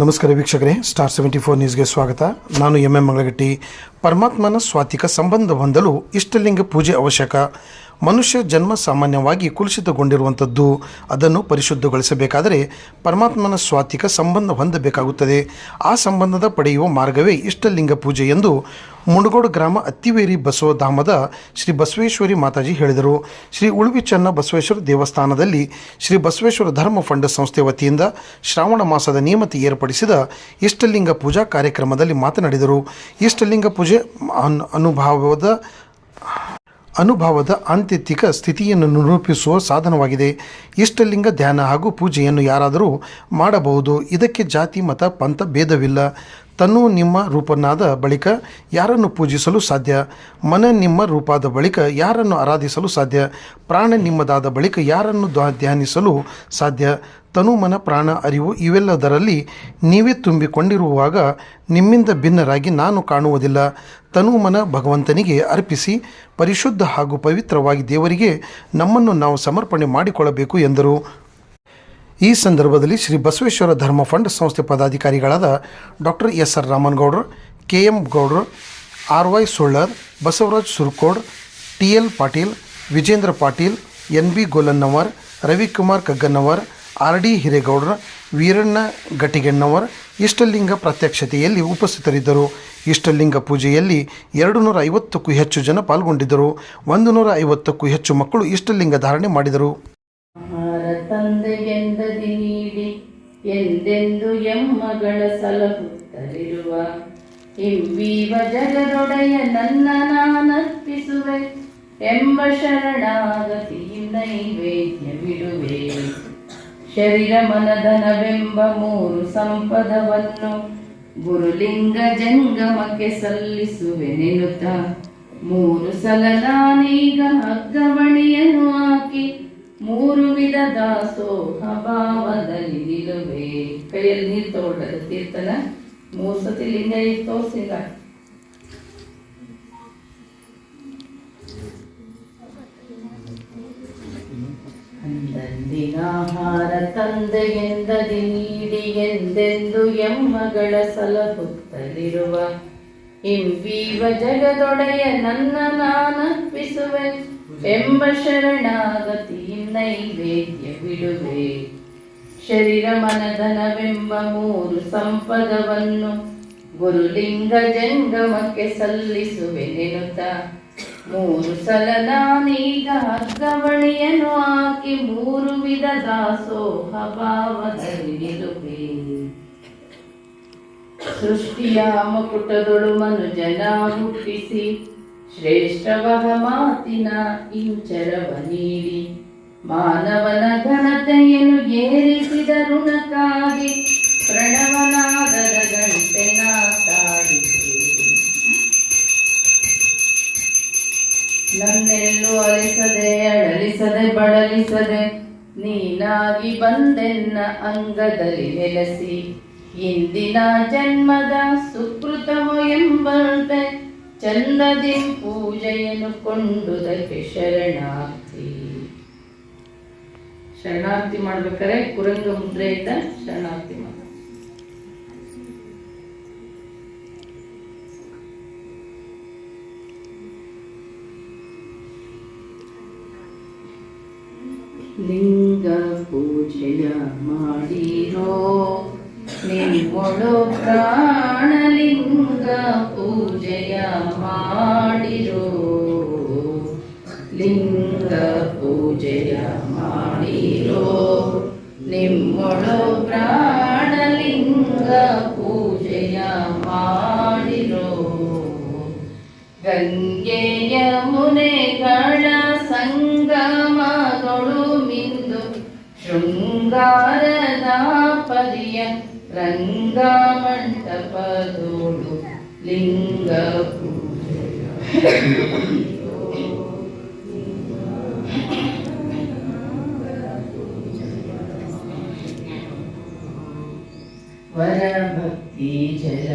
ನಮಸ್ಕಾರ ವೀಕ್ಷಕರೇ star seventy four ನ್ಯೂಸ್ಗೆ ಸ್ವಾಗತ. ನಾನು ಎಂ ಎಂ ಮಂಗಳಗಟ್ಟಿ. ಪರಮಾತ್ಮನ ಸ್ವಾತಿಕ ಸಂಬಂಧ ಹೊಂದಲು ಇಷ್ಟಲಿಂಗ ಪೂಜೆ ಅವಶ್ಯಕ. ಮನುಷ್ಯ ಜನ್ಮ ಸಾಮಾನ್ಯವಾಗಿ ಕುಲುಷಿತಗೊಂಡಿರುವಂಥದ್ದು, ಅದನ್ನು ಪರಿಶುದ್ಧಗೊಳಿಸಬೇಕಾದರೆ ಪರಮಾತ್ಮನ ಸ್ವಾತಿಕ ಸಂಬಂಧ ಹೊಂದಬೇಕಾಗುತ್ತದೆ. ಆ ಸಂಬಂಧದ ಪಡೆಯುವ ಮಾರ್ಗವೇ ಇಷ್ಟಲಿಂಗ ಪೂಜೆ ಎಂದು ಮುಂಡಗೋಡು ಗ್ರಾಮ ಅತ್ತಿವೇರಿ ಬಸವಧಾಮದ ಶ್ರೀ ಬಸವೇಶ್ವರಿ ಮಾತಾಜಿ ಹೇಳಿದರು. ಶ್ರೀ ಉಳುವಿಚನ್ನ ಬಸವೇಶ್ವರ ದೇವಸ್ಥಾನದಲ್ಲಿ ಶ್ರೀ ಬಸವೇಶ್ವರ ಧರ್ಮ ಫಂಡ್ ಸಂಸ್ಥೆ ವತಿಯಿಂದ ಶ್ರಾವಣ ಮಾಸದ ನಿಯಮತೆ ಏರ್ಪಡಿಸಿದ ಇಷ್ಟಲಿಂಗ ಪೂಜಾ ಕಾರ್ಯಕ್ರಮದಲ್ಲಿ ಮಾತನಾಡಿದರು. ಇಷ್ಟಲಿಂಗ ಪೂಜೆ ಅನ್ ಅನುಭವದ ಅನುಭವದ ಆಂತ್ಯತಿಕ ಸ್ಥಿತಿಯನ್ನು ನಿರೂಪಿಸುವ ಸಾಧನವಾಗಿದೆ. ಇಷ್ಟಲಿಂಗ ಧ್ಯಾನ ಹಾಗೂ ಪೂಜೆಯನ್ನು ಯಾರಾದರೂ ಮಾಡಬಹುದು. ಇದಕ್ಕೆ ಜಾತಿ, ಮತ, ಪಂಥ, ಭೇದವಿಲ್ಲ. ತನು ನಿಮ್ಮ ರೂಪನಾದ ಬಳಿಕ ಯಾರನ್ನು ಪೂಜಿಸಲು ಸಾಧ್ಯ? ಮನ ನಿಮ್ಮ ರೂಪಾದ ಬಳಿಕ ಯಾರನ್ನು ಆರಾಧಿಸಲು ಸಾಧ್ಯ? ಪ್ರಾಣ ನಿಮ್ಮದಾದ ಬಳಿಕ ಯಾರನ್ನು ಧ್ಯಾನಿಸಲು ಸಾಧ್ಯ? ತನು ಮನ ಪ್ರಾಣ ಅರಿವು ಇವೆಲ್ಲದರಲ್ಲಿ ನೀವೇ ತುಂಬಿಕೊಂಡಿರುವಾಗ ನಿಮ್ಮಿಂದ ಭಿನ್ನರಾಗಿ ನಾನು ಕಾಣುವುದಿಲ್ಲ. ತನು ಮನ ಭಗವಂತನಿಗೆ ಅರ್ಪಿಸಿ ಪರಿಶುದ್ಧ ಹಾಗೂ ಪವಿತ್ರವಾಗಿ ದೇವರಿಗೆ ನಮ್ಮನ್ನು ನಾವು ಸಮರ್ಪಣೆ ಮಾಡಿಕೊಳ್ಳಬೇಕು ಎಂದರು. ಈ ಸಂದರ್ಭದಲ್ಲಿ ಶ್ರೀ ಬಸವೇಶ್ವರ ಧರ್ಮ ಫಂಡ್ ಸಂಸ್ಥೆ ಪದಾಧಿಕಾರಿಗಳಾದ ಡಾಕ್ಟರ್ ಎಸ್ ಆರ್ ರಾಮನಗೌಡರು ಕೆ ಎಂ ಗೌಡ್ರು R Y Sullar, Basavaraj Surkod T L Patil, Vijendra Patil N B Golannavar, Ravikumar Kagannavar R D Hiregoudra, Veeranna Gattigennavar, ಇಷ್ಟಲಿಂಗ ಪ್ರತ್ಯಕ್ಷತೆಯಲ್ಲಿ ಉಪಸ್ಥಿತರಿದ್ದರು. ಇಷ್ಟಲಿಂಗ ಪೂಜೆಯಲ್ಲಿ ಎರಡು ನೂರ ಐವತ್ತಕ್ಕೂ ಹೆಚ್ಚು ಜನ ಪಾಲ್ಗೊಂಡಿದ್ದರು. ಒಂದು ನೂರ ಐವತ್ತಕ್ಕೂ ಹೆಚ್ಚು ಮಕ್ಕಳು ಇಷ್ಟಲಿಂಗ ಧಾರಣೆ ಮಾಡಿದರು. ಆಹಾರ ಎಂದದಿ ನೀಡಿ, ಎಂದೆಂದು ಎಮ್ಮಗಳ ಸಲಹುತ್ತಲಿರುವ ಇಂಬೀವ ಜಗದೊಡೆಯ ನನ್ನ ನಾನರ್ಪಿಸುವೆ, ಎಂಬ ಶರಣಾಗತಿ ನೈವೇದ್ಯವಿಡುವೆ ಶರೀರ ಮನದನವೆಂಬ ಮೂರು ಸಂಪದವನ್ನು ಗುರುಲಿಂಗ ಜಂಗಮಕ್ಕೆ ಸಲ್ಲಿಸುವೆ ನೆನುತ. ಮೂರು ಸಲ ನಾನೀಗ ಹಗ್ಗಮಣಿಯನ್ನು ಹಾಕಿ ಮೂರು ವಿಧ ದಾಸೋಹ ಭಾವದಲ್ಲಿ ನಿಲುವೆ ಕೈಯಲ್ಲಿ ನೀರು ತಗೊಂಡದ ತೀರ್ಥನ ಮೂರು ಸತಿ ಲಿಂಗ ಈಗ ಆಹಾರ ತಂದೆ ಎಂದದಿ ನೀಡಿ ಎಂದೆಂದು ಎಮ್ಮಗಳ ಸಲಹುತ್ತಲಿರುವ. ಇಂಬೀವ ಜಗದೊಡೆಯ ನನ್ನ ನಾನಪ್ಪಿಸುವೆ ಎಂಬ ಶರಣಾಗತಿ ನೈವೇದ್ಯ ಬಿಡುವೆ. ಶರೀರ ಮನಧನವೆಂಬ ಮೂರು ಸಂಪದವನ್ನು ಗುರುಲಿಂಗ ಜಂಗಮಕ್ಕೆ ಸಲ್ಲಿಸುವೆ ನೆನುತ. ಮೂರು ಸಲ ನಾನೀಗ ಹಗ್ಗವಣಿಯನ್ನು ಹಾಕಿ ಮೂರು ವಿಧ ದಾಸೋಹ ಭಾವದಲ್ಲಿ ನಿಲುವೆ ಸೃಷ್ಟಿಯ ಮುಕುಟದೊಳು ಮನುಜನ ಹುಟ್ಟಿಸಿ ಶ್ರೇಷ್ಠವಹ ಮಾತಿನ ಇಂಚರವ ನೀಡಿ. ಮಾನವನ ಘನತೆಯನ್ನು ಏರಿಸಿದ ಋಣಕ್ಕಾಗಿ, ಪ್ರಣವನಾದದ ಗಂಟೆ ನನ್ನೆಲ್ಲೂ ಅಲಿಸದೆ, ಅಳಲಿಸದೆ, ಬಳಲಿಸದೆ, ನೀನಾಗಿ ಬಂದೆನ್ನ ಅಂಗದಲ್ಲಿ ನೆಲೆಸಿ, ಇಂದಿನ ಜನ್ಮದ ಸುಕೃತವೋ ಎಂಬಂತೆ ಚಂದದಿ ಪೂಜೆಯನ್ನು ಕೊಂಡುದಕ್ಕೆ ಶರಣಾರ್ಥಿ ಶರಣಾರ್ಥಿ ಮಾಡ್ಬೇಕಾದ್ರೆ ಕುರಂಗ ಮುದ್ರೆಯಿಂದ ಶರಣಾರ್ಥಿ ಮಾಡ ಲಿಂಗ ಪೂಜೆಯ ಮಾಡಿರೋ ನಿಮ್ಮೊಳು ಪ್ರಾಣಲಿಂಗ ಪೂಜೆಯ ಮಾಡಿರೋ ಲಿಂಗ ಪೂಜೆಯ ಮಾಡಿರೋ. ನಿಮ್ಮೊಳು ಪ್ರಾಣಲಿಂಗ ಪೂಜೆಯ ಮಾಡಿರೋ. ಗಂಗೆಯ ಮುನೆಗಳ ಸಂಗಮಗಳು ಮಿಂದು ಶೃಂಗಾರದ ಪದಿಯ ರಂಗ ಮಂಟಪದೋಳು ಲಿಂಗ ಪೂಜೆಯ പരഭക്തി ജല